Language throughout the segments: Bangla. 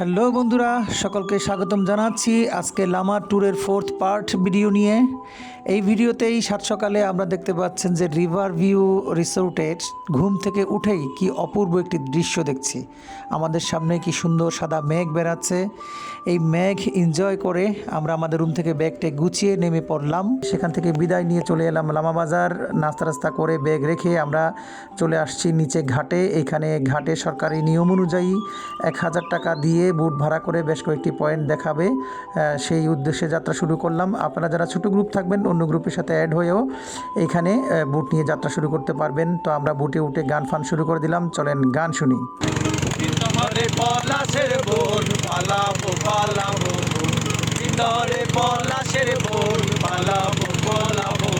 হ্যালো বন্ধুরা, সকলকে স্বাগতম জানাচ্ছি আজকে লামা ট্যুরের ফোর্থ পার্ট ভিডিও নিয়ে। এই ভিডিওতেই সাত সকালে আমরা দেখতে পাচ্ছেন যে রিভার ভিউ রিসোর্টের ঘুম থেকে উঠেই কি অপূর্ব একটি দৃশ্য দেখছি। আমাদের সামনে কি সুন্দর সাদা মেঘ বেড়াচ্ছে। এই মেঘ এনজয় করে আমরা আমাদের রুম থেকে ব্যাগটা গুছিয়ে নেমে পড়লাম। সেখান থেকে বিদায় নিয়ে চলে এলাম লামা বাজার। নাস্তা রাস্তা করে ব্যাগ রেখে আমরা চলে আসছি নিচে ঘাটে। এইখানে ঘাটে সরকারি নিয়ম অনুযায়ী এক হাজার টাকা দিয়ে বুট ভাড়া করে বেশ কয়েকটি পয়েন্ট দেখাবে। সেই উদ্দেশ্যে যাত্রা শুরু করলাম। আপনারা যারা ছোট গ্রুপ থাকবেন, অন্য গ্রুপের সাথে অ্যাড হয়েও এখানে বুট নিয়ে যাত্রা শুরু করতে পারবেন। তো আমরা বুটে উঠে গান ফান শুরু করে দিলাম। চলেন গান শুনি। পলাশের বোন, পালাবো ইন্দরে পলাশের বোন পালাবো পালাবো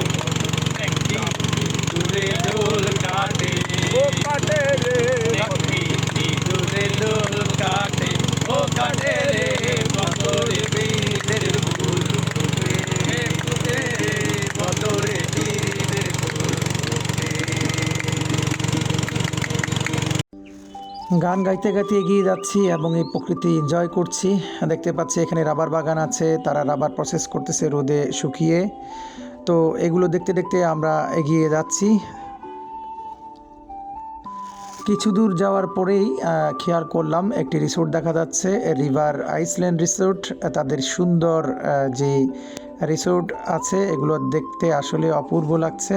একটি দূরে দোল কাটে ও কাটে রে একটি দূরে দোল কাটে ও কাটে রে বদরে বীরের ফুল ফুটে ফুটে বদরে বীরের ফুল ফুটে গান গাইতে গাইতে এগিয়ে যাচ্ছি এবং এই প্রকৃতি এনজয় করছি। দেখতে পাচ্ছি এখানে রাবার বাগান আছে, তারা রাবার প্রসেস করতেছে রোদে শুকিয়ে। তো এগুলো দেখতে দেখতে আমরা এগিয়ে যাচ্ছি। কিছু দূর যাওয়ার পরেই খেয়াল করলাম, একটি রিসোর্ট দেখা যাচ্ছে রিভার আইসল্যান্ড রিসোর্ট তাদের সুন্দর যে রিসোর্ট আছে, এগুলো দেখতে আসলে অপূর্ব লাগছে।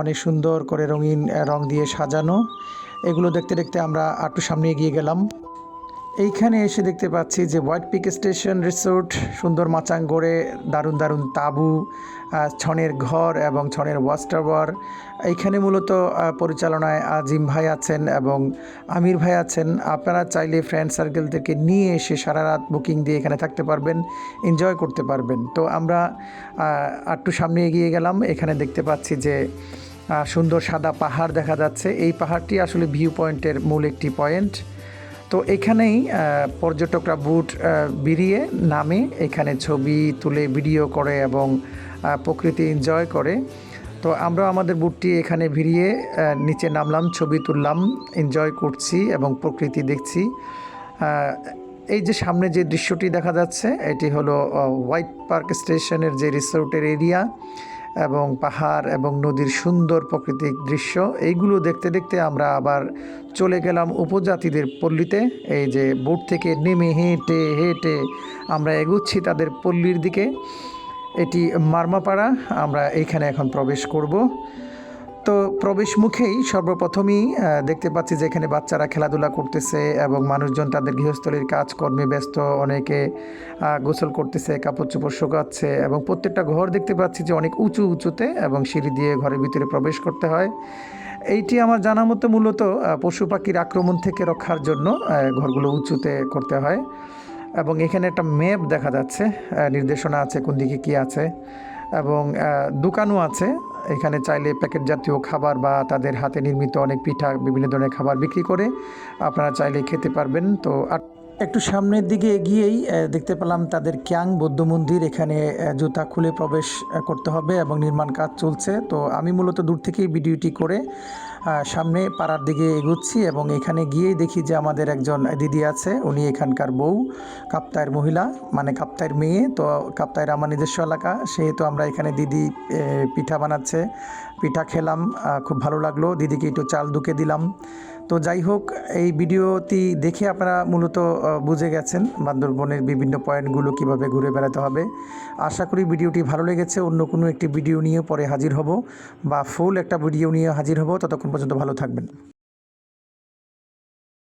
অনেক সুন্দর করে রঙিন রং দিয়ে সাজানো। এগুলো দেখতে দেখতে আমরা একটু সামনে এগিয়ে গেলাম। এইখানে এসে দেখতে পাচ্ছি যে হোয়াইট পিক স্টেশন রিসোর্ট সুন্দর মাচাং গড়ে, দারুণ দারুণ তাঁবু ছনের ঘর এবং ছনের ওয়াচ টাওয়ার। এইখানে মূলত পরিচালনায় আজিম ভাই আছেন এবং আমির ভাই আছেন। আপনারা চাইলে ফ্রেন্ড সার্কেলদেরকে নিয়ে এসে সারা রাত বুকিং দিয়ে এখানে থাকতে পারবেন এনজয় করতে পারবেন। তো আমরা একটু সামনে এগিয়ে গেলাম। এখানে দেখতে পাচ্ছি যে সুন্দর সাদা পাহাড় দেখা যাচ্ছে। এই পাহাড়টি আসলে ভিউ পয়েন্টের মূল একটি পয়েন্ট তো এখানেই পর্যটকরা বুট বেরিয়ে নামে এখানে ছবি তুলে ভিডিও করে এবং প্রকৃতি এনজয় করে। তো আমরা আমাদের বুটটি এখানে ভিড়িয়ে নিচে নামলাম, ছবি তুললাম এনজয় করছি এবং প্রকৃতি দেখছি। এই যে সামনে যে দৃশ্যটি দেখা যাচ্ছে, এটি হলো হোয়াইট পার্ক স্টেশনের যে রিসোর্টের এরিয়া এবং পাহাড় এবং নদীর সুন্দর প্রাকৃতিক দৃশ্য। এইগুলো দেখতে দেখতে আমরা আবার চলে গেলাম উপজাতিদের পল্লীতে। এই যে বোট থেকে নেমে হেঁটে হেঁটে আমরা এগুচ্ছি তাদের পল্লীর দিকে। এটি মারমাপাড়া। আমরা এইখানে এখন প্রবেশ করব। তো প্রবেশ মুখেই সর্বপ্রথমেই দেখতে পাচ্ছি যে এখানে বাচ্চারা খেলাধুলা করতেছে এবং মানুষজন তাদের গৃহস্থলীর কাজকর্মে ব্যস্ত, অনেকে গোসল করতেছে কাপড় চোপড় শুকাচ্ছে এবং প্রত্যেকটা ঘর দেখতে পাচ্ছি যে অনেক উঁচু উঁচুতে এবং সিঁড়ি দিয়ে ঘরের ভিতরে প্রবেশ করতে হয়। এইটি আমার জানা মতো মূলত পশু পাখির আক্রমণ থেকে রক্ষার জন্য ঘরগুলো উঁচুতে করতে হয় এবং এখানে একটা ম্যাপ দেখা যাচ্ছে নির্দেশনা আছে কোন দিকে কি আছে এবং দোকানও আছে। এখানে চাইলে প্যাকেট জাতীয় খাবার বা তাদের হাতে নির্মিত অনেক পিঠা, বিভিন্ন ধরনের খাবার বিক্রি করে আপনারা চাইলে খেতে পারবেন। তো আর একটু সামনের দিকে এগিয়েই দেখতে পেলাম তাদের ক্যাং বৌদ্ধ মন্দির। এখানে জুতা খুলে প্রবেশ করতে হবে এবং নির্মাণ কাজ চলছে। তো আমি মূলত দূর থেকেই ভিডিওটি করে সামনে পাড়ার দিকে এগুচ্ছি এবং এখানে গিয়েই দেখি যে আমাদের একজন দিদি আছে, উনি এখানকার বউ কাপ্তায়ের মহিলা মানে কাপ্তায়ের মেয়ে। তো কাপ্তায়ের আমার নিজস্ব এলাকা সেহেতু আমরা এখানে দিদি পিঠা বানাচ্ছে, পিঠা খেলাম খুব ভালো লাগল। দিদিকে একটু চাল দুকে দিলাম। তো যাই হোক, এই ভিডিওটি দেখে আপনারা মূলত বুঝে গেছেন বান্দরবনের বিভিন্ন পয়েন্টগুলো কীভাবে ঘুরে বেড়াতে হবে। আশা করি ভিডিওটি ভালো লেগেছে। অন্য কোনো একটি ভিডিও নিয়ে পরে হাজির হব বা ফুল একটা ভিডিও নিয়ে হাজির হব। ততক্ষণ পর্যন্ত ভালো থাকবেন।